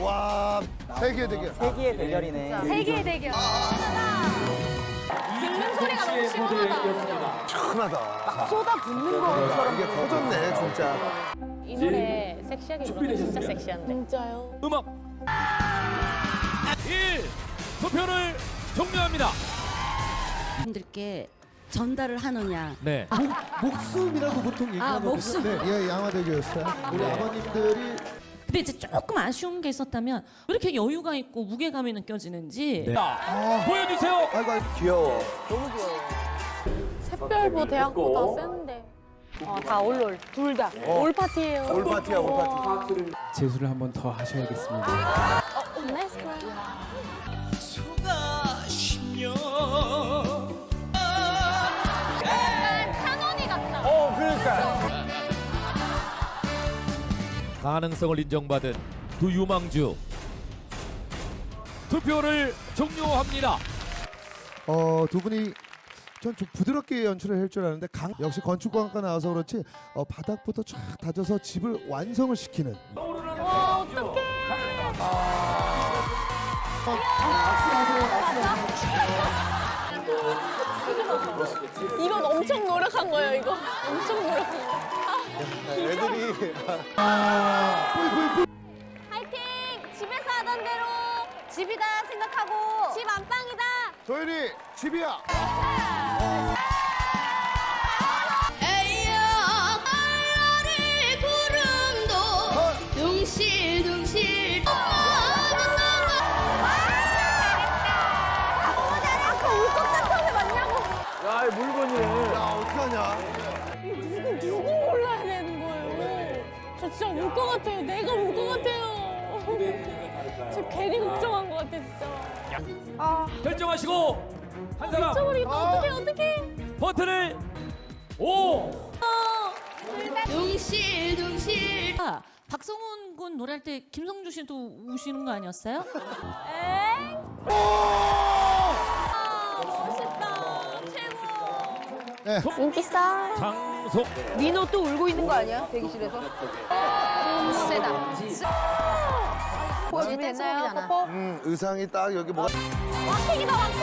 와, 세계 대결. 세기의 대결이네. 세계의 대결. 긁는 소리가 너무 시원하다. 시원하다. 쏟아 붓는 것처럼. 이게 터졌네, 진짜. 이 노래 섹시하게 부르면 진짜 섹시한데. 진짜요? 음악 1 투표를 종료합니다. 분들께 전달을 하느냐. 네. 목숨이라고 보통 아, 얘기하거든요. 목숨. 네, 예, 양화대교였어요. 우리 아버님들이 근데 이제 조금 아쉬운 게 있었다면 왜 이렇게 여유가 있고 무게감이 느껴지는지 자, 아, 보여주세요. 아이고 아이고. 귀여워. 샛별보 대학보 다 센데. 어, 다 올롤. 둘 다. 올 파티예요. 올 파티야, 올 파티. 재수를 한 번 더 하셔야겠습니다. 어, 가능성을 인정받은 두 유망주 투표를 종료합니다. 어, 두 분이 전 좀 부드럽게 연출을 할 줄 아는데 강 역시 건축광과 나와서 그렇지 어, 바닥부터 쫙 다져서 집을 완성을 시키는 와, 어떡해. 이건 엄청 노력한 거예요, 이거. 엄청 노력한 거. 애들이. 화이팅! 집에서 하던 대로 집이다 생각하고 집 안방이다. 도현이, 집이야. 둥실둥실. 아까 울것 같은데 맞냐고. 야, 어떡하냐. 진짜 울 것 같아요. 내가 울 것 같아요. 저 괜히 걱정한 것 같아 진짜. 결정하시고 한 사람 저버리겠다. 어떡해 어떡해. 버튼을 5 둥실 둥실. 아, 박성훈 군 노래할 때 김성주 씨도 우시는 거 아니었어요? 엥? 아, 멋있다. 최고. 인기스타. 장속 민호 또 울고 있는 거 아니야? 대기실에서? 세다. 준비됐나요? 뽀뽀? 음, 의상이 딱 여기 뭐가. 왕핑이다 왕핑.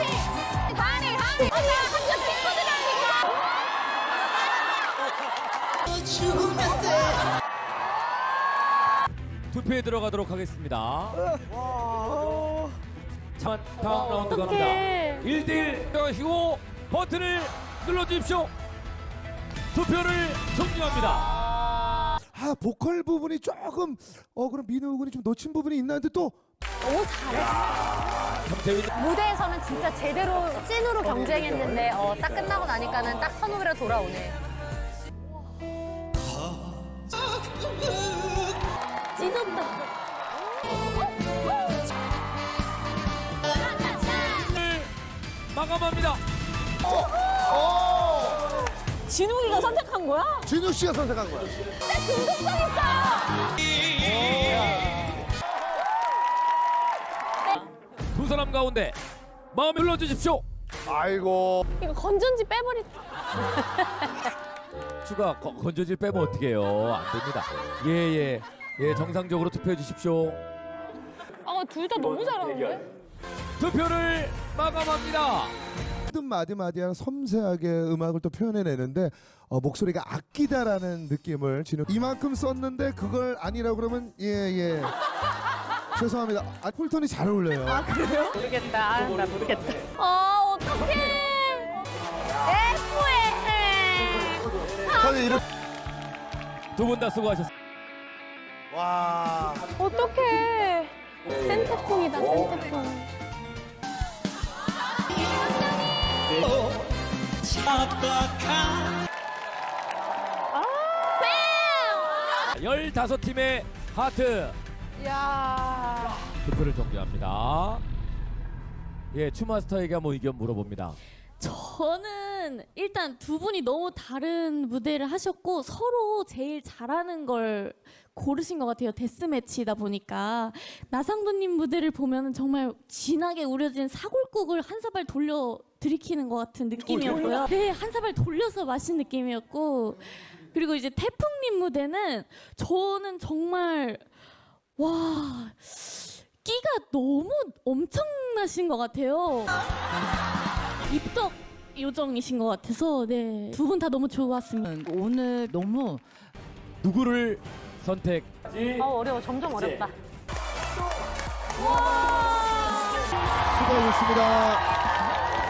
하니 하니. 아니야 한국 친구들이니까. 투표에 들어가도록 하겠습니다. 자, 다음 라운드 갑니다. 어떡해. 1대1 들어가시고 버튼을 눌러주십시오. 투표를 종료합니다. 아 보컬 부분이 조금 어 그럼 민우 군이 좀 놓친 부분이 있나 했는데 또 너무 잘했어. 무대에서는 진짜 제대로 찐으로 경쟁했는데 어, 딱 끝나고 나니까는 딱 선후배로 돌아오네. 찢었다. 오늘 마감합니다. 진욱이가 선택한 거야? 진우 씨가 선택한 거야. 두 사람 가운데 마음 눌러주십시오. 아이고. 이거 건전지 빼버리. 추가 거- 건조질 빼면 어떻게 해요? 안 됩니다. 예예 예, 정상적으로 투표해 주십시오. 아, 둘 다 너무 잘하는데? 투표를 마감합니다. 모든 마디 마디랑 섬세하게 음악을 또 표현해내는데 어, 목소리가 아끼다라는 느낌을 진우 이만큼 썼는데 그걸 아니라고 그러면 예예 죄송합니다 아 쿨톤이 잘 어울려요 모르겠다. 아, 나 모르겠다. 아, 어떡해. F에. 아니, 이렇게. 두분 다 수고하셨습니다. 와. 어떡해. 센터풍이다, 센터풍. 열다섯 팀의 하트 야 투표를 종료합니다. 예, 추마스터에게 한번 의견 물어봅니다. 저는 일단 두 분이 너무 다른 무대를 하셨고 서로 제일 잘하는 걸 고르신 것 같아요. 데스매치다 보니까 나상도님 무대를 보면 정말 진하게 우려진 사골국을 한 사발 돌려 들이키는 것 같은 느낌이었고요. 네, 한 사발 돌려서 마신 느낌이었고 그리고 이제 태풍님 무대는 저는 정말 와 끼가 너무 엄청나신 것 같아요. 입덕 요정이신 것 같아서 네. 두 분 다 너무 좋았습니다. 오늘 너무 누구를 선택? 아 어려워 점점 어렵다. 수고하셨습니다.